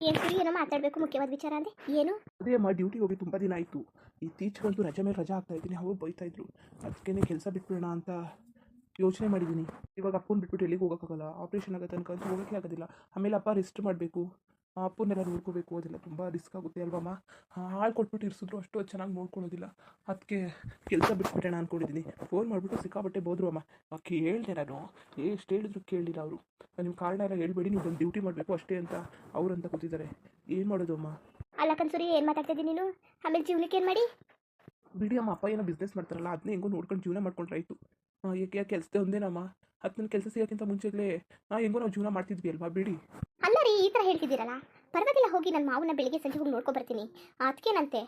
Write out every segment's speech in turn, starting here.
ಏನು ಏನೋ ಮಾತಾಡಬೇಕು ಮುಖ್ಯವಾದ ವಿಚಾರ ಅಂದ್ರೆ? ಏನು? ಅದೇ ಅಮ್ಮ ಡ್ಯೂಟಿ ಹೋಗಿ ತುಂಬ ದಿನ ಆಯಿತು. ಇತ್ತೀಚೆಗಂತೂ ರಜೆ ಮೇಲೆ ರಜಾ ಆಗ್ತಾ ಇದ್ದೀನಿ, ಅವ್ರು ಬೈತಾ ಇದ್ರು. ಅದಕ್ಕೇನೆ ಕೆಲಸ ಬಿಟ್ಬಿಡೋಣ ಅಂತ ಯೋಚನೆ ಮಾಡಿದ್ದೀನಿ. ಇವಾಗ ಅಪ್ಪನ ಬಿಟ್ಬಿಟ್ಟು ಎಲ್ಲಿಗೆ ಹೋಗೋಕ್ಕಾಗಲ್ಲ? ಆಪ್ರೇಷನ್ ಆಗೋ ತನಕ ಅಂತೂ ಹೋಗೋಕ್ಕೆ ಆಗೋದಿಲ್ಲ. ಆಮೇಲೆ ಅಪ್ಪ ರೆಸ್ಟ್ ಮಾಡಬೇಕು. ಅಪ್ಪನ್ನೆಲ್ಲ ನೋಡ್ಕೋಬೇಕು ಅದೆಲ್ಲ ತುಂಬ ರಿಸ್ಕ್ ಆಗುತ್ತೆ ಅಲ್ವಮ್ಮ ಹಾಳು ಕೊಟ್ಬಿಟ್ಟು ಇರಿಸಿದ್ರು ಅಷ್ಟು ಚೆನ್ನಾಗಿ ನೋಡ್ಕೊಳ್ಳೋದಿಲ್ಲ. ಅದಕ್ಕೆ ಕೆಲಸ ಬಿಟ್ಬಿಡೋಣ ಅಂದ್ಕೊಂಡಿದ್ದೀನಿ ಫೋನ್ ಮಾಡಿಬಿಟ್ಟು ಸಿಕ್ಕಾಬಟ್ಟೆ ಬೋದ್ರು ಅಮ್ಮ. ಅಕ್ಕಿ ಹೇಳ್ದೆ ನಾನು. ಎಷ್ಟು ಹೇಳಿದ್ರು ಕೇಳಲಿಲ್ಲ ಅವರು. ನಿಮ್ಮ ಕಾರಣ ಎಲ್ಲ ಹೇಳ್ಬೇಡಿ ನೀವು ಬಂದು ಡ್ಯೂಟಿ ಮಾಡಬೇಕು ಅಷ್ಟೇ ಅಂತ ಅವ್ರು ಅಂತ ಕೂತಿದ್ದಾರೆ ಏನು ಮಾಡೋದು ಅಮ್ಮ? ಅಲ್ಲ ಕನ್ಸೂರಿ ಏನು ಮಾತಾಡ್ತಿದ್ದೀನಿ ನೀನು? ಆಮೇಲೆ ಜೀವನಕ್ಕೆ ಏನು ಮಾಡಿ? ಬಿಡಿ ಅಮ್ಮ ಅಪ್ಪ ಏನೋ ಬಿಸ್ನೆಸ್ ಮಾಡ್ತಾರಲ್ಲ ಅದನ್ನೇ ಹೆಂಗೋ ನೋಡ್ಕೊಂಡು ಜೀವನ ಮಾಡ್ಕೊಂಡ್ರೆ ಆಯಿತು. ಏಕೆ ಕೆಲಸದ ಒಂದೇನಮ್ಮ? ಹತ್ತು ನನ್ನ ಕೆಲಸ ಸಿಗೋಕ್ಕಿಂತ ಮುಂಚೆಲೇ ಹೆಂಗೋ ನಾವು ಜೀವನ ಮಾಡ್ತಿದ್ವಿ ಅಲ್ವಾ ಬಿಡಿ. ಅಲ್ಲ ಈ ಥರ ಹೇಳ್ತಿದ್ದೀರಲ್ಲ? ಪರವಾಗಿಲ್ಲ, ಹೋಗಿ ನನ್ನ ಮಾವನ ಬೆಳಿಗ್ಗೆ ಸಂಜೆ ಹೋಗಿ ನೋಡ್ಕೊ ಬರ್ತೀನಿ. ಅದಕ್ಕೇನಂತೆ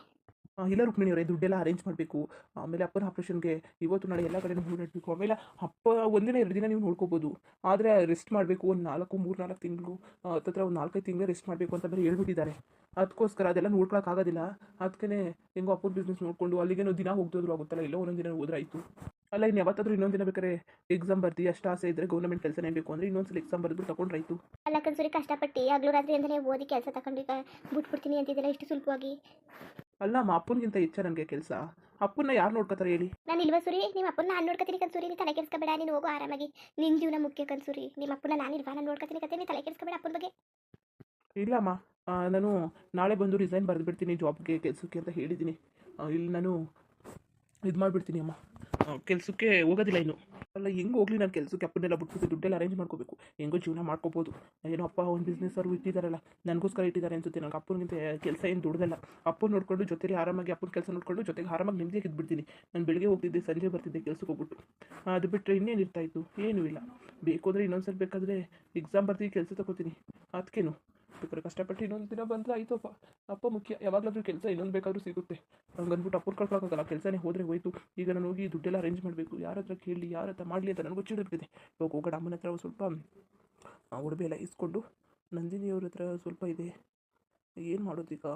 ಇಲ್ಲ ರುಕ್ಮಿಣಿ ಅವರೇ, ದುಡ್ಡೆಲ್ಲ ಅರೇಂಜ್ ಮಾಡಬೇಕು. ಆಮೇಲೆ ಅಪ್ಪನ ಆಪ್ರೇಷನ್ಗೆ ಇವತ್ತು ನಾಳೆ ಎಲ್ಲ ಕಡೆ ಹೂ ನೆಡಬೇಕು. ಆಮೇಲೆ ಅಪ್ಪ ಒಂದಿನ ಎರಡು ದಿನ ನೀವು ನೋಡ್ಕೋಬೋದು. ಆದರೆ ರೆಸ್ಟ್ ಮಾಡಬೇಕು ಒಂದು ನಾಲ್ಕು, ಮೂರು, ನಾಲ್ಕು ತಿಂಗಳು ಹತ್ತತ್ರ ಒಂದು ನಾಲ್ಕೈದು ತಿಂಗಳು ರೆಸ್ಟ್ ಮಾಡಬೇಕು ಅಂತ ಬೇರೆ ಹೇಳ್ಬಿಟ್ಟಿದ್ದಾರೆ. ಅದಕ್ಕೋಸ್ಕರ ಅದೆಲ್ಲ ನೋಡ್ಕೊಳಕ್ಕಾಗೋದಿಲ್ಲ ಅದಕ್ಕೇ ಹೆಂಗೋ ಅಪ್ಪನ ಬಿಸ್ನೆಸ್ ನೋಡಿಕೊಂಡು ಅಲ್ಲಿಗೇನೋ ದಿನ ಹೋಗ್ದೋದ್ರು ಆಗುತ್ತಲ್ಲ ಎಲ್ಲೋ ಒಂದೊಂದು ದಿನ ಹೋದ್ರಾಯ್ತು ಅಲ್ಲ ಇನ್ನು ಯಾವತ್ತಾದ್ರೂ ಇನ್ನೊಂದು ದಿನ ಬೇಕಾದ್ರೆ ಎಕ್ಸಾಮ್ ಬರ್ತಿ ಅಷ್ಟು ಆಸೆ ಇದ್ರೆ ಗೌರ್ಮೆಂಟ್ ಕೆಲಸನೇ ಬೇಕು ಅಂದರೆ ಇನ್ನೊಂದ್ಸಲ ಎಕ್ಸಾಮ್ ಬರೆದ್ಬಿಟ್ಟು ತಗೊಂಡ್ರಾಯ್ತು ಅಲ್ಲ ಕನ್ಸೂರಿ ಕಷ್ಟಪಟ್ಟಿ ಹಗಲು ರಾತ್ರಿ ಅಂತಲೇ ಓದಿ ಕೆಲಸ ತಗೊಂಡು ಈಗ ಬಿಟ್ಬಿಡ್ತೀನಿ ಅಂತಿದ್ದೆಲ್ಲ ಇಷ್ಟು ಸುಲಭವಾಗಿ ಅಲ್ಲ ನಮ್ಮ ಅಪ್ಪನಿಗಿಂತ ಹೆಚ್ಚ ನನಗೆ ಕೆಲಸ. ಅಪ್ಪನ್ನ ಯಾರು ನೋಡ್ಕೋತಾರೆ ಹೇಳಿ? ನಾನು ಇಲ್ವಾ ಸುರಿ? ನಿಮ್ಮ ಅಪ್ಪನ ನಾನು ನೋಡ್ಕೋತೀನಿ ಕನ್ಸೂರಿ ನೀ ತಲೆ ಬೇಡ ನೀನು ಹೋಗು ಆರಾಮಾಗಿ. ನಿನ್ನ ಜೀವನ ಮುಖ್ಯ ಕನ್ಸೂರಿ. ನಿಮ್ಮ ಅಪ್ಪನ ನಾನು ಇಲ್ವಾ? ನಾನು ನೋಡ್ಕೋತೀನಿ ಕತೆ ನೀ ತಲೆ ಬೇಡ ಅಪ್ಪನ ಬಗ್ಗೆ. ಇಲ್ಲಮ್ಮ ನಾನು ನಾಳೆ ಬಂದು ರಿಸೈನ್ ಬರೆದ್ಬಿಡ್ತೀನಿ ಜಾಬ್ಗೆ ಕೆಲಸಕ್ಕೆ ಅಂತ ಹೇಳಿದ್ದೀನಿ. ಇಲ್ಲಿ ನಾನು ಇದು ಮಾಡಿಬಿಡ್ತೀನಿ ಅಮ್ಮ. ಕೆಲಸಕ್ಕೆ ಹೋಗೋದಿಲ್ಲ ಇನ್ನು. ಅಲ್ಲ, ಹೆಂಗೆ ಹೋಗ್ಲಿ ನಾನು ಕೆಲಸಕ್ಕೆ? ಅಪ್ಪನ್ನೆಲ್ಲ ಬಿಟ್ಬಿಟ್ಟು ದುಡ್ಡೆಲ್ಲ ಅರೇಂಜ್ ಮಾಡ್ಕೋಬೇಕು. ಹೆಂಗೋ ಜೀವನ ಮಾಡ್ಕೋಬೋದು. ಏನೋ ಅಪ್ಪ, ಒಂದು ಬಿಸ್ನೆಸ್ ಅವರು ಇಟ್ಟಿದ್ದಾರಲ್ಲ ನನಗೋಸ್ಕರ ಇಟ್ಟಿದ್ದಾರೆ ಅನ್ಸುತ್ತೆ ನನಗೆ ಅಪ್ಪನಿಗಿಂತ ಕೆಲಸ ಏನು ದುಡ್ದಲ್ಲ. ಅಪ್ಪನ ನೋಡ್ಕೊಂಡು ಜೊತೆಲಿ ಆರಾಮಾಗಿ, ಅಪ್ಪನ ಕೆಲಸ ನೋಡ್ಕೊಂಡು ಜೊತೆಗೆ ಆರಾಮಾಗಿ ನಿಮ್ಮದೇ ಇದ್ಬಿಡ್ತೀನಿ. ನಾನು ಬೆಳಗ್ಗೆ ಹೋಗ್ತಿದ್ದೆ, ಸಂಜೆ ಬರ್ತಿದ್ದೆ ಕೆಲಸಕ್ಕೆ ಹೋಗ್ಬಿಟ್ಟು. ಅದು ಬಿಟ್ಟರೆ ಇನ್ನೇನು ಇರ್ತಾಯಿತ್ತು ಏನೂ ಇಲ್ಲ. ಬೇಕು ಅಂದರೆ ಇನ್ನೊಂದ್ಸಲ ಬೇಕಾದರೆ ಎಕ್ಸಾಮ್ ಬರ್ತೀವಿ ಕೆಲಸ ತಗೋತೀನಿ. ಅದಕ್ಕೇನು ಬೇಕಾದ್ರೆ ಕಷ್ಟಪಟ್ಟು ಇನ್ನೊಂದು ದಿನ ಬಂದರೆ ಆಯಿತು ಅಪ್ಪ. ಮುಖ್ಯ ಯಾವಾಗಲಾದ್ರೂ ಕೆಲಸ ಇನ್ನೊಂದು ಬೇಕಾದ್ರೂ ಸಿಗುತ್ತೆ. ನಂಗೆ ಅಂದ್ಬಿಟ್ಟು ಅಪ್ಪನ ಕಳ್ಕೊಳಕ್ಕಾಗಲ್ಲ ಕೆಲಸನೇ ಹೋದರೆ ಹೋಯ್ತು. ಈಗ ನಾನು ಹೋಗಿ ದುಡ್ಡೆಲ್ಲ ಅರೇಂಜ್ ಮಾಡಬೇಕು. ಯಾರ ಹತ್ರ ಕೇಳಲಿ ಯಾರ ಹತ್ರ ಮಾಡಲಿ ಅಂತ ನನಗೂ ಚಿಡಿರ್ತಿದೆ ಇವಾಗ ಹೋಗೋಣ ಅಮ್ಮನ ಹತ್ರ ಸ್ವಲ್ಪ ಆ, ಉಡುಪಿ ಎಲ್ಲ ಇಸ್ಕೊಂಡು ನಂದಿನಿಯವ್ರ ಹತ್ರ ಸ್ವಲ್ಪ ಇದೆ. ಏನು ಮಾಡೋದು ಈಗ?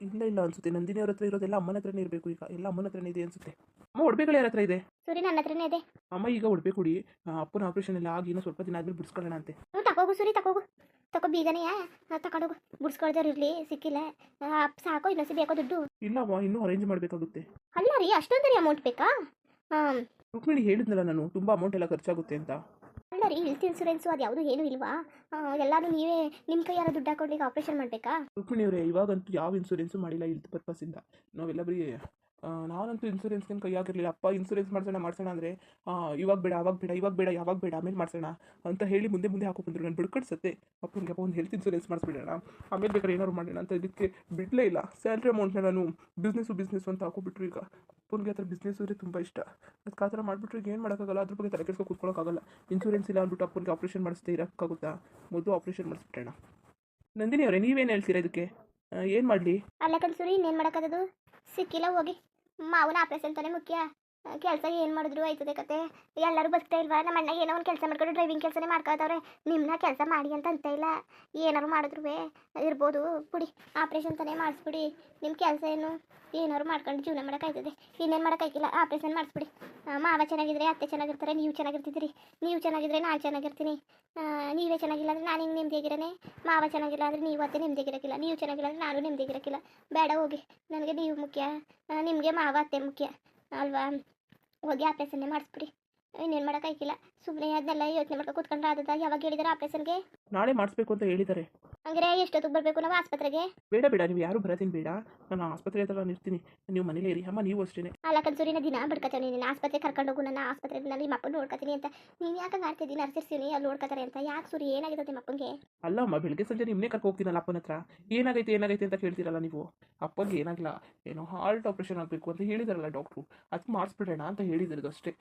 ಇಲ್ಲ ಇಲ್ಲ ಅನ್ಸುತ್ತೆ. ನಂದಿನಿಯವ್ರ ಹತ್ರ ಇರೋದೆಲ್ಲ ಅಮ್ಮನ ಹತ್ರನೇ ಇರಬೇಕು ಈಗ. ಎಲ್ಲ ಅಮ್ಮನ ಹತ್ರನೇ ಇದೆ ಅನ್ಸುತ್ತೆ. ಅಮ್ಮ ಉಡುಪಿಗಳು ಯಾರ ಹತ್ರ ಇದೆ? ಸರಿ ನನ್ನ ಹತ್ರನೇ ಇದೆ. ಅಮ್ಮ ಈಗ ಉಡುಪಿ ಕೊಡಿ. ಅಪ್ಪನ ಆಪರೇಷನ್ ಎಲ್ಲ ಆಗಿ ಇನ್ನೂ ಸ್ವಲ್ಪ ದಿನ ಆದ್ಮೇಲೆ ಬಿಡಿಸ್ಕೊಳ್ಳೋಣ ಅಂತೆ. ತಗೋಗು ಸರಿ ತಗೋಗು ತಗೋ ತಕೊಂಡು ತಗೊಂಡೋಗು ಬಿಡ್ಸ್ಕೊಳ್ದವ್ರು ಇರಲಿ ಸಿಕ್ಕಿಲ್ಲ. ಸಾಕೋ ಸಾಕೋ ಇನ್ನೊಸಿ ಬೇಕೋ ದುಡ್ಡು. ಇಲ್ಲ ಅಮ್ಮ ಇನ್ನೂ ಅರೇಂಜ್ ಮಾಡಬೇಕಾಗುತ್ತೆ. ಅಲ್ಲ ರೀ ಅಷ್ಟೊಂದು ರೀ ಅಮೌಂಟ್ ಬೇಕಾ? ಹಾಂ. ರುಕ್ಮಿಣಿ ಹೇಳಿದ್ನಲ್ಲ ನಾನು ತುಂಬ ಅಮೌಂಟ್ ಎಲ್ಲ ಖರ್ಚಾಗುತ್ತೆ ಅಂತ. ಅಲ್ಲ ರೀ ಹೆಲ್ತ್ ಇನ್ಸೂರೆನ್ಸು ಅದು ಯಾವುದೂ ಏನೂ ಇಲ್ವಾ? ಎಲ್ಲಾನು ನೀವೇ ನಿಮ್ಮ ಕೈಯಾರ ದುಡ್ಡು ಹಾಕೊಂಡು ಆಪರೇಷನ್ ಆಪ್ರೇಷನ್ ಮಾಡಬೇಕಾ? ರುಕ್ಮಿಣಿ ಅವರೇ ಇವಾಗಂತೂ ಯಾವ ಇನ್ಸೂರೆನ್ಸು ಮಾಡಿಲ್ಲ ಹೆಲ್ತ್ ಪರ್ಪಸಿಂದ ನಾವೆಲ್ಲ ಬರೀ ನಾನಂತೂ ಇನ್ಸೂರೆನ್ಸ್ಗೆ ಕೈ ಹಾಕಿರಲಿಲ್ಲ ಅಪ್ಪ ಇನ್ಸೂರೆನ್ಸ್ ಮಾಡ್ಸೋಣ ಮಾಡ್ಸೋಣ ಅಂದರೆ ಇವಾಗ ಬೇಡ, ಅವಾಗ ಬೇಡ, ಇವಾಗ ಬೇಡ, ಯಾವಾಗ ಬೇಡ, ಆಮೇಲೆ ಮಾಡ್ಸೋಣ ಅಂತ ಹೇಳಿ ಮುಂದೆ ಮುಂದೆ ಹಾಕೋ ಬಂದರು ನಾನು ಬಿಡ್ಕಡ್ಸತ್ತೆ ಅಪ್ಪನಿಗೆ ಅಪ್ಪ ಒಂದು ಹೆಲ್ತ್ ಇನ್ಸೂರೆನ್ಸ್ ಮಾಡಿಸ್ಬಿಡೋಣ. ಆಮೇಲೆ ಬೇಕಾದ್ರೆ ಏನಾದ್ರು ಮಾಡೋಣ ಅಂತ ಇದಕ್ಕೆ ಬಿಡಲೇ ಇಲ್ಲ. ಸ್ಯಾಲ್ರಿ ಅಮೌಂಟ್ನ ನಾನು ಬಿಸ್ನೆಸ್ಸು ಬಿಸ್ನೆಸ್ಸು ಅಂತ ಹಾಕೋಬಿಟ್ರು ಈಗ. ಅಪ್ಪನಿಗೆ ಆ ಥರ ಬಿಸ್ನೆಸ್ ಅಂದರೆ ತುಂಬ ಇಷ್ಟ. ಅದಕ್ಕೆ ಆ ಥರ ಮಾಡಿಬಿಟ್ರೆ ಏನು ಮಾಡೋಕ್ಕಾಗಲ್ಲ? ಅದ್ರ ಬಗ್ಗೆ ತಲೆ ಕೆಡ್ಸ್ಕೊ ಕೂತ್ಕೊಳ್ಳೋಕ್ಕಾಗಲ್ಲ ಇನ್ಸೂರೆನ್ಸ್ ಇಲ್ಲ ಅಂದ್ಬಿಟ್ಟು ಅಪ್ಪನಿಗೆ ಆಪ್ರೇಷನ್ ಮಾಡಿಸ್ತೇ ಇರೋಕ್ಕಾಗುತ್ತಾ? ಮೊದಲು ಆಪ್ರೇಷನ್ ಮಾಡಿಸ್ಬಿಟ್ಟೋಣ ನಂದಿನಿ ಅವರೇ ನೀವೇನು ಹೇಳ್ತೀರಾ ಇದಕ್ಕೆ? ಏನು ಮಾಡಲಿ? ಅಲ್ಲ ಸರಿ, ಇನ್ನೇನು ಮಾಡೋಕ್ಕಾಗದು ಸಿಕ್ಕಿಲ್ಲ, ಹೋಗಿ. ಮಾವನ ಆಪ್ರೇಷನ್ ತಾನೇ ಮುಖ್ಯ ಕೆಲಸ ಏನು ಮಾಡಿದ್ರು? ಆಯ್ತದೆ ಕತೆ. ಎಲ್ಲರೂ ಬರ್ತಾ ಇಲ್ವಾ? ನಮ್ಮ ಅಣ್ಣ ಏನೋ ಒಂದು ಕೆಲಸ ಮಾಡ್ಕೊಂಡು ಡ್ರೈವಿಂಗ್ ಕೆಲಸನೇ ಮಾಡ್ಕೊಳ್ತಾವ್ರೆ ನಿಮ್ಮನ್ನ ಕೆಲಸ ಮಾಡಿ ಅಂತ ಅಂತ ಇಲ್ಲ? ಏನಾರು ಮಾಡಿದ್ರು ಇರ್ಬೋದು. ಬಿಡಿ ಆಪ್ರೇಷನ್ ತಾನೇ ಮಾಡಿಸ್ಬಿಡಿ. ನಿಮ್ಮ ಕೆಲಸ ಏನು? ಏನಾರು ಮಾಡ್ಕೊಂಡು ಜೀವನ ಮಾಡೋಕ್ಕಾಯ್ತದೆ ಇನ್ನೇನು ಮಾಡೋಕ್ಕಾಗಿಲ್ಲ ಆಪ್ರೇಷನ್ ಮಾಡಿಸ್ಬಿಡಿ. ಮಾವ ಚೆನ್ನಾಗಿದ್ರೆ ಅತ್ತೆ ಚೆನ್ನಾಗಿರ್ತಾರೆ, ನೀವು ಚೆನ್ನಾಗಿರ್ತಿದ್ರಿ ನೀವು ಚೆನ್ನಾಗಿದ್ರೆ ನಾನು ಚೆನ್ನಾಗಿರ್ತೀನಿ. ನೀವೇ ಚೆನ್ನಾಗಿಲ್ಲ ಅಂದರೆ ನಾನು ಹಿಂಗೆ ನೆಮ್ಮದಿಯಾಗಿರೋನೆ ಮಾವ ಚೆನ್ನಾಗಿಲ್ಲ ಅಂದರೆ ನೀವು ಅತ್ತೆ ನೆಮ್ಮದಿಯಾಗಿರೋಕ್ಕಿಲ್ಲ ನೀವು ಚೆನ್ನಾಗಿಲ್ಲ ಅಂದರೆ ನಾನು ನೆಮ್ಮದಿಯಾಗಿರೋಕ್ಕಿಲ್ಲ ಬೇಡ ಹೋಗಿ. ನನಗೆ ನೀವು ಮುಖ್ಯ. ನಿಮಗೆ ಮಾವ ಅತ್ತೆ ಮುಖ್ಯ. ಅಲ್ವಾ? ಹೋಗಿ ಆಪ್ರೇಷನ್ನೇ ಮಾಡಿಸ್ಬಿಡಿ. ಇನ್ನೇನು ಮಾಡೋಕ್ಕಾಗಿಲ್ಲ ಸುಮ್ಮನೆ ಅದನ್ನೆಲ್ಲ ಯೋಚನೆ ಮಾಡ್ಕೊಂಡು ಕೂತ್ಕೊಂಡ್ರೆ ಆದದ? ಯಾವಾಗ ಹೇಳಿದಾರೆ ಆಪರೇಷನ್ಗೆ ನಾಳೆ ಮಾಡಿಸ್ಬೇಕು ಅಂತ ಹೇಳಿದ್ದಾರೆ ಹಂಗಾರೆ ಎಷ್ಟೊತ್ತಿಗೆ ಬರಬೇಕು ನಾವು ಆಸ್ಪತ್ರೆಗೆ? ಬೇಡ ಬೇಡ ನೀವು ಯಾರು ಬರತೀನಿ ಬೇಡ. ನಾನು ಆಸ್ಪತ್ರೆ ಹತ್ರ ನಾನು ಇರ್ತೀನಿ ನೀವು ಮನೇಲಿ ಇರಿ. ಅಮ್ಮ ನೀವು ಅಷ್ಟೇ ಅಲ್ಲ ಕನ್ಸೂರಿನ ದಿನ ಬಿಡ್ಕೊತೀನಿ. ನೀನು ಆಸ್ಪತ್ರೆ ಕರ್ಕೊಂಡು ಹೋಗು ನನ್ನ ಆಸ್ಪತ್ರೆ ನಾನು ನಿಮ್ಮ ಅಪ್ಪನ ನೋಡ್ಕೊತೀನಿ ಅಂತ. ನೀನು ಯಾಕೆ ಮಾಡ್ತಿದ್ದೀನಿ ನರ್ಸಿರ್ತೀನಿ ಅಲ್ಲಿ ನೋಡ್ಕೊತಾರೆ ಅಂತ. ಯಾಕೆ ಸೂರಿ? ಏನಾಗಿದೆ ನಿಮ್ಮ ಅಪ್ಪನಿಗೆ ಅಲ್ಲ ಅಮ್ಮ ಬೆಳಗ್ಗೆ ಸಂಜೆ ನಿಮ್ಮನ್ನೇ ಕರ್ಕೊ ಹೋಗ್ತೀನಲ್ಲ ಅಪ್ಪನ ಹತ್ರ. ಏನಾಗೈತೆ ಏನಾಗೈತೆ ಅಂತ ಕೇಳ್ತೀರಲ್ಲ ನೀವು? ಅಪ್ಪಗೆ ಏನಾಗಿಲ್ಲ ಏನೋ ಹಾರ್ಟ್ ಆಪರೇಷನ್ ಆಗಬೇಕು ಅಂತ ಹೇಳಿದಾರಲ್ಲ ಡಾಕ್ಟ್ರು ಅದು ಮಾಡಿಸ್ಬಿಡೋಣ ಅಂತ ಹೇಳಿದ್ರು ಅಷ್ಟೇ.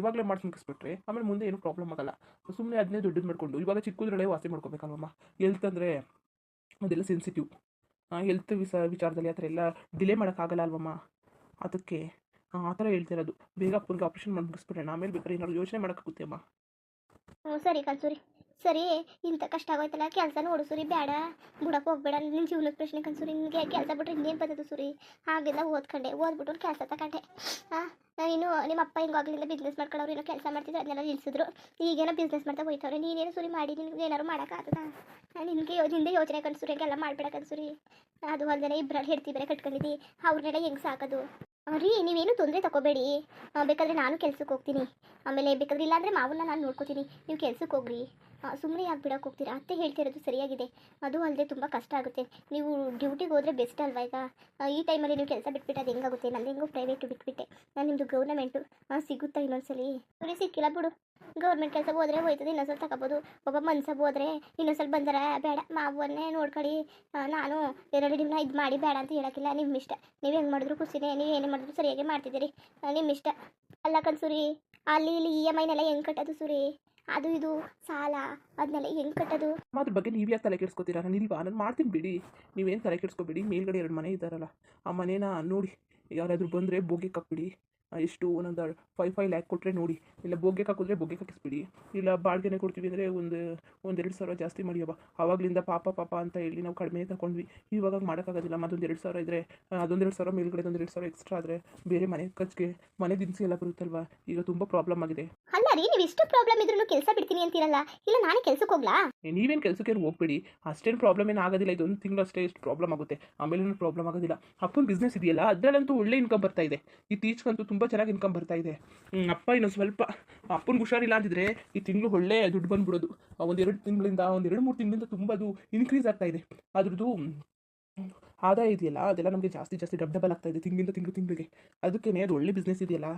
ಇವಾಗಲೇ ಮಾಡಿಸ್ಬಿಟ್ರೆ ಆಮೇಲೆ ಮುಂದೆ ಏನು ಪ್ರಾಬ್ಲಮ್ ಆಗಲ್ಲ. ಸುಮ್ಮನೆ ಅದನ್ನೇ ದುಡ್ಡು ಮಾಡ್ಕೊಂಡು, ಇವಾಗ ಚಿಕ್ಕದ್ರಲ್ಲೇ ವಾಸಿ ಮಾಡ್ಕೋಬೇಕಲ್ವಮ್ಮ? ಹೆಲ್ತ್ ಅಂದರೆ ಅದೆಲ್ಲ ಸೆನ್ಸಿಟಿವ್ ಹೆಲ್ತ್ ವಿಸ, ವಿಚಾರದಲ್ಲಿ ಆ ಥರ ಎಲ್ಲ ಡಿಲೇ ಮಾಡೋಕ್ಕಾಗಲ್ಲ ಅಲ್ವಮ್ಮ? ಅದಕ್ಕೆ, ಆ ಥರ ಹೇಳ್ತಿರೋದು ಬೇಗ ಅಪ್ಪನಿಗೆ ಆಪ್ರೇಷನ್ ಮಾಡಿ ಮುಗಿಸ್ಬಿಡೋಣ. ಆಮೇಲೆ ಬೇಕಾದ್ರೆ ಏನಾದ್ರು ಯೋಚನೆ ಮಾಡೋಕ್ಕಾಗುತ್ತೆ ಅಮ್ಮ? ಸರಿ ಕನ್ಸೂರಿ ಸರಿ ಇಂಥ ಕಷ್ಟ ಆಗೋಯ್ತಲ್ಲ, ಕೆಲಸ ನೋಡು ಸುರಿ ಬೇಡ ಬಿಡಕ್ಕೆ ಹೋಗ್ಬೇಡ ನಿನ್ನ ಜೀವನದ ಪ್ರಶ್ನೆ ಕನ್ಸುರಿ ನಿನಗೆ ಕೆಲಸ ಬಿಟ್ರೆ ಇನ್ನೇನು ಬರ್ತದೆ ಸುರಿ? ಹಾಗೆಲ್ಲ ಓದ್ಕೊಂಡೆ, ಓದ್ಬಿಟ್ಟು ಕೆಲಸ ತಗೊಂಡೆ. ಹಾಂ ನೀನು ನಿಮ್ಮ ಅಪ್ಪ ಹಿಂಗಾಗ್ಲಿಂದ ಬಿಸ್ನೆಸ್ ಮಾಡ್ಕೊಳ್ಳೋರು ಏನೋ ಕೆಲಸ ಮಾಡ್ತಿದ್ರು, ಅದನ್ನೆಲ್ಲ ನಿಲ್ಸಿದ್ರು. ಈಗೇನೋ ಬಿಸ್ನೆಸ್ ಮಾಡ್ತಾ ಹೋಯ್ತವ್ರೆ, ನೀನೇನು ಸುರಿ ಮಾಡಿ, ನಿನ್ಗೆ ಏನಾರು ಮಾಡೋಕ್ಕಾಗದ ನಿನಗೆ ಹಿಂದೆ ಯೋಚನೆ ಕನ್ಸುರಿ ಹಂಗೆಲ್ಲ ಮಾಡ್ಬೇಡ ಕನ್ಸುರಿ ಅದು ಅಲ್ಲದೆ ಇಬ್ಬರಲ್ಲಿ ಹೆಡ್ತಿ ಬೇರೆ ಕಟ್ಕೊಂಡಿದ್ದಿ ಅವ್ರನ್ನೆಲ್ಲ ಹೆಂಗೆ ಸಾಕೋದು? ರೀ, ನೀವೇನು ತೊಂದರೆ ತಗೋಬೇಡಿ. ಬೇಕಾದರೆ ನಾನು ಕೆಲ್ಸಕ್ಕೆ ಹೋಗ್ತೀನಿ. ಆಮೇಲೆ ಬೇಕಾದ್ರೆ ಇಲ್ಲಾಂದರೆ ಮಾವನ್ನ ನಾನು ನೋಡ್ಕೋತೀನಿ. ನೀವು ಕೆಲ್ಸಕ್ಕೆ ಹೋಗ್ರಿ. ಸುಮ್ಮನೆ ಯಾಕೆ ಬಿಡೋಕೆ ಹೋಗ್ತೀರಾ? ಅತ್ತೆ ಹೇಳ್ತಿರೋದು ಸರಿಯಾಗಿದೆ. ಅದು ಅಲ್ಲದೆ ತುಂಬ ಕಷ್ಟ ಆಗುತ್ತೆ. ನೀವು ಡ್ಯೂಟಿಗೆ ಹೋದರೆ ಬೆಸ್ಟ್ ಅಲ್ವಾ ಈಗ? ಈ ಟೈಮಲ್ಲಿ ನೀವು ಕೆಲಸ ಬಿಟ್ಬಿಟ್ಟು ಅದು ಹೆಂಗಾಗುತ್ತೆ? ನಂದು ಹೆಂಗೋ ಪ್ರೈವೇಟು ಬಿಟ್ಬಿಟ್ಟೆ. ನಾನು ನಿಮ್ಮದು ಗೌರ್ನಮೆಂಟು. ಸಿಗುತ್ತಾ ಇನ್ನೊಂದ್ಸಲಿ? ಸರಿ, ಸಿಕ್ಕಿಲ್ಲ ಬಿಡು. ಗೌರ್ಮೆಂಟ್ ಕೆಲಸ ಹೋದ್ರೆ ಹೋಯ್ತದೆ ಇನ್ನೊಂದ್ಸಲ ತಗೋಬೋದು. ಒಬ್ಬ ಮನ್ಸಬ್ ಹೋದ್ರೆ ಇನ್ನೊಂದ್ಸಲ ಬಂದರೆ ಬೇಡ. ಮಾವನ್ನೇ ನೋಡ್ಕೊಳ್ಳಿ ನಾನು ಎರಡು ದಿನ ಇದು ಮಾಡಿ ಬೇಡ ಅಂತ ಹೇಳೋಕ್ಕಿಲ್ಲ. ನಿಮ್ಮ ಇಷ್ಟ. ನೀವು ಹೆಂಗೆ ಮಾಡಿದ್ರು ಖುಷಿನೇ. ನೀವು ಏನೇ ಮಾಡಿದ್ರು ಸರಿಯಾಗಿ ಮಾಡ್ತಿದ್ದೀರಿ. ನಿಮ್ಮ ಇಷ್ಟ. ಅಲ್ಲ ಕನ್ಸುರಿ ಅಲ್ಲಿ ಇಲ್ಲಿ ಇ ಎಂ ಐನೆಲ್ಲ ಹೆಂಗೆ ಕಟ್ಟೋದು ಸುರಿ? ಅದು ಇದು ಸಾಲ ಅದನ್ನೆಲ್ಲ ಹೆಂಗೆ ಕಟ್ಟೋದು? ಅದ್ರ ಬಗ್ಗೆ ನೀವು ಯಾಕೆ ತಲೆ ಕೆಡಿಸ್ಕೊತೀರಾ? ನಾನು ಇಲ್ವಾ? ನಾನು ಮಾಡ್ತೀನಿ ಬಿಡಿ. ನೀವೇನು ತಲೆ ಕೆಡಿಸ್ಕೊಬೇಡಿ? ಮೇಲ್ಗಡೆ ಎರಡು ಮನೆ ಇದ್ದಾರಲ್ಲ. ಆ ಮನೇನ ನೋಡಿ. ಯಾರಾದರೂ ಬಂದರೆ ಬೋಗಿ ಕಪ್ಪಿಡಿ ಎಷ್ಟು ಒಂದೊಂದು ಫೈವ್ ಫೈವ್ ಲ್ಯಾಕ್ ಕೊಟ್ಟರೆ ನೋಡಿ. ಇಲ್ಲ ಬೋಗೆ ಹಾಕಿದ್ರೆ ಬೋಗೆ ಹಾಕಿಸ್ಬಿಡಿ. ಇಲ್ಲ ಬಾಡಿಗೆನೇ ಕೊಡ್ತೀವಿ ಅಂದರೆ ಒಂದು ಒಂದೆರಡು ಸಾವಿರ ಜಾಸ್ತಿ ಮಾಡಿಯವ ಆವಾಗಲಿಂದ ಪಾಪ ಪಾಪ ಅಂತ ಹೇಳಿ ನಾವು ಕಡಿಮೆ ತಗೊಂಡ್ವಿ ಇವಾಗ ಮಾಡೋಕ್ಕಾಗೋದಿಲ್ಲ. ಮತ್ತೊಂದು ಎರಡು ಸಾವಿರ ಇದ್ದರೆ ಅದೊಂದೆರಡು ಸಾವಿರ ಮೇಲ್ಗಡೆ ಒಂದು ಎರಡು ಸಾವಿರ ಎಕ್ಸ್ಟ್ರಾ ಆದರೆ ಬೇರೆ ಮನೆ ಖರ್ಚಿಗೆ ಮನೆ ದಿನಸಿ ಎಲ್ಲ ಬರುತ್ತಲ್ವಾ? ಈಗ ತುಂಬ ಪ್ರಾಬ್ಲಮ್ ಆಗಿದೆ. ಅಲ್ಲ ರೀ ನೀವು ಇಷ್ಟು ಪ್ರಾಬ್ಲಮ್ ಇದ್ರೂ ಕೆಲಸ ಬಿಡ್ತೀನಿ ಅಂತೀರಲ್ಲ? ಇಲ್ಲ ನಾನೇ ಕೆಲಸಕ್ಕೆ ಹೋಗ್ಲಾ? ನೀವೇನು ಕೆಲಸಕ್ಕೆ ಹೋಗ್ಬೇಡಿ. ಅಷ್ಟೇನು ಪ್ರಾಬ್ಲಮ್ ಏನು ಆಗೋದಿಲ್ಲ. ಇದೊಂದು ತಿಂಗಳು ಅಷ್ಟೇ ಎಷ್ಟು ಪ್ರಾಬ್ಲಮ್ ಆಗುತ್ತೆ. ಆಮೇಲೆ ಪ್ರಾಬ್ಲಮ್ ಆಗೋದಿಲ್ಲ. ಅಪ್ಪನ ಬಿಸ್ನೆಸ್ ಇದೆಯಲ್ಲ? ಅದರಲ್ಲಂತೂ ಒಳ್ಳೆ ಇನ್ಕಮ್ ಬರ್ತಾ ಇದೆ. ಇತ್ತೀಚೆಗಂತೂ ತುಂಬ ಚೆನ್ನಾಗಿ ಇನ್ಕಮ್ ಬರ್ತಾ ಇದೆ. ಅಪ್ಪ ಇನ್ನೊಂದು ಸ್ವಲ್ಪ, ಅಪ್ಪನಿಗೆ ಹುಷಾರಿಲ್ಲ ಅಂತಿದ್ರೆ ಈ ತಿಂಗಳು ಒಳ್ಳೆ ದುಡ್ಡು ಬಂದ್ಬಿಡೋದು. ಒಂದು ಎರಡು ತಿಂಗಳಿಂದ, ಒಂದು ಎರಡು ಮೂರು ತಿಂಗಳಿಂದ ತುಂಬ ಅದು ಇನ್ಕ್ರೀಸ್ ಆಗ್ತಾ ಇದೆ. ಅದ್ರದ್ದು ಆದಾಯ ಇದೆಯಲ್ಲ, ಅದೆಲ್ಲ ನಮಗೆ ಜಾಸ್ತಿ ಜಾಸ್ತಿ ಡಬ್ ಡಬಲ್ ಆಗ್ತಾ ಇದೆ ತಿಂಗಳಿಂದ ತಿಂಗಳು ತಿಂಗಳಿಗೆ. ಅದಕ್ಕೇ ಅದು ಒಳ್ಳೆ ಬಿಸ್ನೆಸ್ ಇದೆಯಲ್ಲ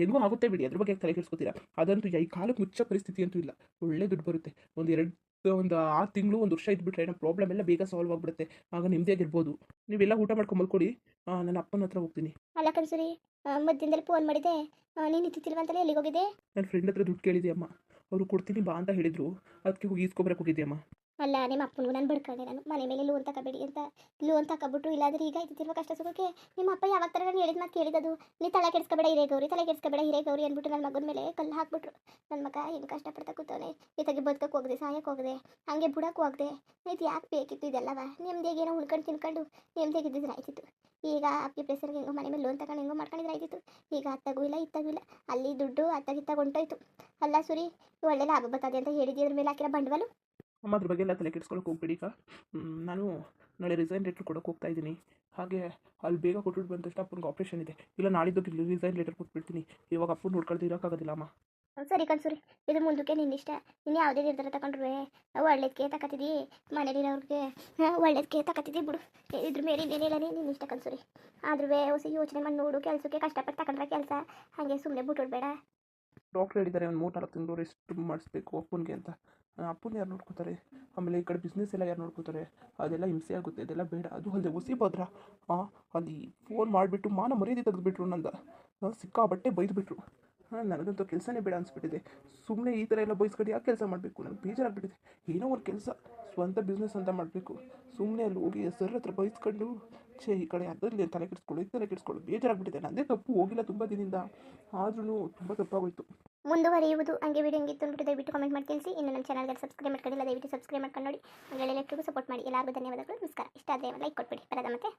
ಹೆಂಗೂ ಆಗುತ್ತೆ ಬಿಡಿ, ಅದ್ರ ಬಗ್ಗೆ ತಲೆ ಕೆಡಿಸ್ಕೊತೀರಾ? ಅದಂತೂ ಈ ಕಾಲಕ್ಕೆ ಮುಚ್ಚ ಪರಿಸ್ಥಿತಿ ಅಂತೂ ಇಲ್ಲ. ಒಳ್ಳೆ ದುಡ್ಡು ಬರುತ್ತೆ. ಒಂದು ಎರಡು ಒಂದು ಆರು ತಿಂಗಳು ಒಂದು ವರ್ಷ ಇದ್ಬಿಟ್ರೆ ನಮ್ಮ ಪ್ರಾಬ್ಲಮ್ ಎಲ್ಲ ಬೇಗ ಸಾಲ್ವ್ ಆಗಿಬಿಡುತ್ತೆ. ಆಗ ನೆಮ್ಮದಿಯಾಗಿರ್ಬೋದು ನೀವೆಲ್ಲ ಊಟ ಮಾಡ್ಕೊಂಡು ಮಲ್ಕೊಡಿ ನನ್ನ ಅಪ್ಪನ ಹತ್ರ ಹೋಗ್ತೀನಿ. ಅಲ್ಲ ಕನ್ಸುರಿ ಮಧ್ಯದಲ್ಲಿ ಫೋನ್ ಮಾಡಿದೆ. ನೀನು ಇತ್ತಿಲ್ವಂತಲೇ ಎಲ್ಲಿಗೆ ಹೋಗಿದೆ ನನ್ನ ಫ್ರೆಂಡ್ ಹತ್ರ ದುಡ್ಡು ಕೇಳಿದೆ ಅಮ್ಮ ಅವರು ಕೊಡ್ತೀನಿ ಬಾ ಅಂತ ಹೇಳಿದ್ರು. ಅದಕ್ಕೆ ಹೋಗಿ ಈಸ್ಕೊಬರಕ್ಕೆ ಹೋಗಿದ್ದೆ ಅಮ್ಮ ಅಲ್ಲ, ನಿಮ್ಮ ಅಪ್ಪನಿಗೂ ನಾನು ಬಿಡ್ಕೊಂಡೆ ನಾನು ಮನೆ ಮೇಲೆ ಲೋನ್ ತಗೋಬೇಡಿ ಅಂತ ಲೋನ್ ತಗೊಬಿಟ್ಟು ಇಲ್ಲಾದ್ರೆ ಈಗ ಇದ್ದಿರುವ ಕಷ್ಟ ಸುಖಕ್ಕೆ ನಿಮ್ಮ ಅಪ್ಪ ಯಾವಾಗ ಥರ ನಾನು ಹೇಳಿದ ಮಾತು ಕೇಳಿದದು? ನೀ ತಲೆ ಕೆಡಿಸ್ಕೋಬೇಡ ಹಿರೇ ಗೌರಿ ತಲೆ ಕೆಡಿಸ್ಕೋಬೇಡ ಹಿರೇ ಗೌರಿ ಅಂದ್ಬಿಟ್ಟು ನನ್ನ ಮಗನ ಮೇಲೆ ಕಲ್ಲು ಹಾಕ್ಬಿಟ್ರು. ನನ್ನ ಮಗ ಏನು ಕಷ್ಟಪಡ್ತಾ ಕೂತವನೆ? ಇತ್ತಾಗಿ ಬದುಕಕ್ಕೆ ಹೋಗದೆ ಸಾಯಕ್ಕೆ ಹೋಗದೆ, ಹಾಗೆ ಬಿಡಕ್ಕೆ ಹೋಗದೆ. ಇದು ಯಾಕೆ ಬೇಕಿತ್ತು ಇದೆಲ್ಲವ? ನೆಮ್ಮದಿಯಾಗಿ ಏನೋ ಉಳ್ಕೊಂಡು ತಿನ್ಕೊಂಡು ನೆಮ್ಮದಿಯಾಗಿ ಇದ್ದಿದ್ರೆ ಆಯ್ತಿತ್ತು. ಈಗ ಅಪ್ಪಿ ಪ್ರೆಸರ್ಗೆ ಹೆಂಗೋ ಮನೆ ಮೇಲೆ ಲೋನ್ ತಗೊಂಡು ಹೆಂಗೋ ಮಾಡ್ಕೊಂಡಿದ್ರೆ ಆಯ್ತಿತ್ತು. ಈಗ ಅತ್ತಾಗೂ ಇಲ್ಲ, ಇತ್ತಾಗೂ ಇಲ್ಲ. ಅಲ್ಲಿ ದುಡ್ಡು ಅತ್ತಾಗಿತ್ತಾಗ ಹೊಂಟೋಯ್ತು. ಅಲ್ಲ ಸುರಿ, ಒಳ್ಳೆ ಲಾಭ ಬರ್ತದೆ ಅಂತ ಹೇಳಿದ್ದೆ ಅದ್ರ ಮೇಲೆ ಹಾಕಿರೋ ಬಂಡವಾಳ? ಅಮ್ಮ ಅದ್ರ ಬಗ್ಗೆ ಎಲ್ಲ ತಲೆ ಕೆಡಿಸ್ಕೊಳಕ್ಕೆ ಹೋಗ್ಬೇಡಿ ಈಗ. ನಾನು ನಾಳೆ ರಿಸೈನ್ ಲೆಟ್ರ್ ಕೊಡೋಕೆ ಹೋಗ್ತಾ ಇದ್ದೀನಿ. ಹಾಗೆ ಅಲ್ಲಿ ಬೇಗ ಕೊಟ್ಬಿಟ್ಟು ಬಂದ ತಕ್ಷಣ ಅಪ್ಪನಿಗೆ ಆಪ್ರೇಷನ್ ಇದೆ. ಇಲ್ಲ ನಾಳಿದ್ದು ರಿಸೈನ್ ಲೆಟರ್ ಕೊಟ್ಬಿಡ್ತೀನಿ. ಇವಾಗ ಅಪ್ಪನ ನೋಡ್ಕೊಳ್ತಾ ಇರೋಕ್ಕಾಗೋದಿಲ್ಲ ಅಮ್ಮ. ಸರಿ ಕನ್ಸುರಿ ಇದು ಮುಂದಕ್ಕೆ ನಿನ್ನ ಇಷ್ಟ. ನೀನು ಯಾವುದೇ ನಿರ್ಧಾರ ತಗೊಂಡ್ರೆ ಒಳ್ಳೇದಕ್ಕೆ ತಕತಿದಿ ಮನೇಲಿರೋರಿಗೆ ಒಳ್ಳೇದಕ್ಕೆ ತಕತಿದಿ ಬಿಡು. ಇದ್ರ ಮೇಲೆ ಇನ್ನೇನು ಹೇಳನೇ ನಿನ್ನ ಇಷ್ಟ ಕನ್ಸುರಿ ಆದ್ರೂ ಹೊಸ ಯೋಚನೆ ಮಾಡಿ ನೋಡು. ಕೆಲಸಕ್ಕೆ ಕಷ್ಟಪಟ್ಟು ತಗೊಂಡ್ರೆ ಕೆಲಸ. ಹಾಗೆ ಸುಮ್ಮನೆ ಬಿಟ್ಬಿಡ್ಬೇಡ. ಡಾಕ್ಟ್ರ್ ಹೇಳಿದ್ದಾರೆ ಒಂದು ಮೂರು ನಾಲ್ಕು ತಿಂಗಳು ರೆಸ್ಟ್ ಮಾಡಿಸ್ಬೇಕು ಅಪ್ಪನಿಗೆ ಅಂತ. ಅಪ್ಪನ ಯಾರು ನೋಡ್ಕೋತಾರೆ? ಆಮೇಲೆ ಈ ಕಡೆ ಬಿಸ್ನೆಸ್ ಎಲ್ಲ ಯಾರು ನೋಡ್ಕೋತಾರೆ? ಅದೆಲ್ಲ ಹಿಂಸೆ ಆಗುತ್ತೆ, ಅದೆಲ್ಲ ಬೇಡ, ಅದು ಅಲ್ಲದೆ ಹುಸಿ ಭದ್ರ ಅಲ್ಲಿ ಫೋನ್ ಮಾಡಿಬಿಟ್ಟು ಮಾನ ಮರ್ಯಾದೆ ತೆಗೆದುಬಿಟ್ರು ನಂದ. ಸಿಕ್ಕಾಬಟ್ಟೆ ಬೈದುಬಿಟ್ರು. ಹಾಂ, ನನಗಂತೂ ಕೆಲಸನೇ ಬೇಡ ಅನಿಸ್ಬಿಟ್ಟಿದೆ. ಸುಮ್ಮನೆ ಈ ಥರ ಎಲ್ಲ ಬೈಸ್ಕೊಂಡು ಯಾಕೆ ಕೆಲಸ ಮಾಡಬೇಕು? ನನಗೆ ಬೇಜಾರಾಗ್ಬಿಟ್ಟಿದೆ. ಏನೋ ಒಂದು ಕೆಲಸ, ಸ್ವಂತ ಬಿಸ್ನೆಸ್ ಅಂತ ಮಾಡಬೇಕು. ಸುಮ್ಮನೆ ಅಲ್ಲಿ ಹೋಗಿ ಸರ್ ಹತ್ರ ಬೈಸ್ಕೊಂಡು, ಛೇ, ಈ ಕಡೆ ಅದರಲ್ಲಿ ತಲೆ ಕೆಡಿಸ್ಕೊಳ್ಳು ಈ ತಲೆ ಕೆಡಿಸ್ಕೊಳ್ಳು ಬೇಜಾರಾಗ್ಬಿಟ್ಟಿದೆ. ನಂದೇ ತಪ್ಪು ಹೋಗಿಲ್ಲ ತುಂಬ ದಿನದಿಂದ. ಆದ್ರೂ ತುಂಬ ತಪ್ಪಾಗೋಯ್ತು. ಮುಂದುವರಿಯುವುದು ಹಂಗೆ ವಿಡಿಯೋ ಹಂಗೆ ಅಂದ್ಬಿಟ್ಟು ದಯವಿಟ್ಟು ಕಮೆಂಟ್ ಮಾಡಿ, ತಿಳಿಸಿ. ಇನ್ನು ನಮ್ಮ ಚಾನಲ್ಗೆ ಸಬ್ಸ್ಕ್ರೈಬ್ ಮಾಡ್ಕೊಂಡಿಲ್ಲ, ದಯವಿಟ್ಟು ಸಬ್ಸ್ಕ್ರೈಬ್ ಮಾಡ್ಕೊಂಡು ನೋಡಿ. ಹಾಗೆ ಎಲ್ಲರಿಗೂ ಸಪೋರ್ಟ್ ಮಾಡಿ. ಎಲ್ಲರಿಗೂ ಧನ್ಯವಾದಗಳು. ನಮಸ್ಕಾರ. ಇಷ್ಟ ಆದರೆ ಲೈಕ್ ಕೊಟ್ಬಿಡಿ. ಬರೋದ ಮತ್ತೆ.